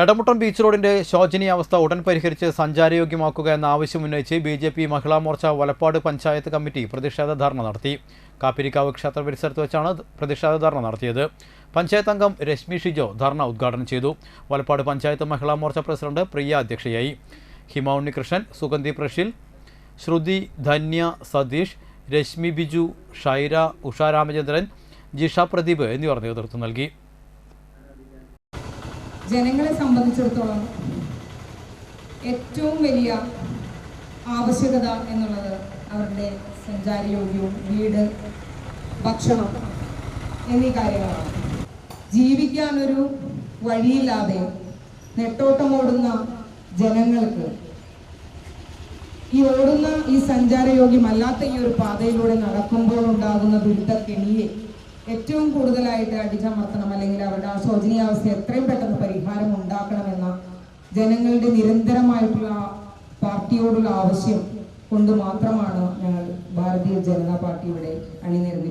Edamuttam beach റോഡിന്റെ ശോചനീയാവസ്ഥ ഉടൻ പരിഹരിച്ച് സഞ്ചാരയോഗ്യമാക്കുക എന്ന ആവശ്യം ഉന്നയിച്ച് B J P Mahila Morcha Valappad panchayat committee പ്രതിഷേധ ധർണ നടത്തി. കാപ്പിരിക്കാവ് ക്ഷേത്ര പരിസരത്ത് വെച്ചാണ് പ്രതിഷേധ ധർണ നടത്തിയത്. പഞ്ചായത്ത് അംഗം രശ്മി ഷിജോ ധർണ ഉദ്ഘാടനം ചെയ്തു. വലപ്പാട് പഞ്ചായത്ത് മഹിളാ മോർച്ച പ്രസിഡന്റ് പ്രിയ അധ്യക്ഷയായി. ഹിമ ഉണ്ണികൃഷ്ണൻ സുഗന്ധി പ്രഷിൽ ശ്രുതി ധന്യ സതീഷ് രശ്മി ബിജു ഷൈര ഉഷ രാമചന്ദ്രൻ ജിഷ പ്രദീപ് എന്നിവർ നേതൃത്വം നൽകി. ജനങ്ങളെ സംബന്ധിച്ചിടത്തോളം ഏറ്റവും വലിയ ആവശ്യകത എന്നുള്ളത് അവരുടെ സഞ്ചാരയോഗ്യവും വീട് ഭക്ഷണം എന്നീ കാര്യങ്ങളാണ്. ജീവിക്കാനൊരു വഴിയില്ലാതെ നെട്ടോട്ടമോടുന്ന ജനങ്ങൾക്ക് ഈ ഓടുന്ന ഈ സഞ്ചാരയോഗ്യമല്ലാത്ത ഈ ഒരു പാതയിലൂടെ നടക്കുമ്പോൾ ഉണ്ടാകുന്ന ദുരിതക്കെണിയെ ഏറ്റവും കൂടുതലായിട്ട് അടിച്ചമർത്തണം അല്ലെങ്കിൽ അവരുടെ ആ ശോചനീയാവസ്ഥ എത്രയും പെട്ടെന്ന് പരിഹാരം ഉണ്ടാക്കണമെന്ന ജനങ്ങളുടെ നിരന്തരമായിട്ടുള്ള പാർട്ടിയോടുള്ള ആവശ്യം കൊണ്ട് മാത്രമാണ് ഞങ്ങൾ ഭാരതീയ ജനതാ പാർട്ടി ഇവിടെ അണിനിരന്നിരിക്കുന്നത്.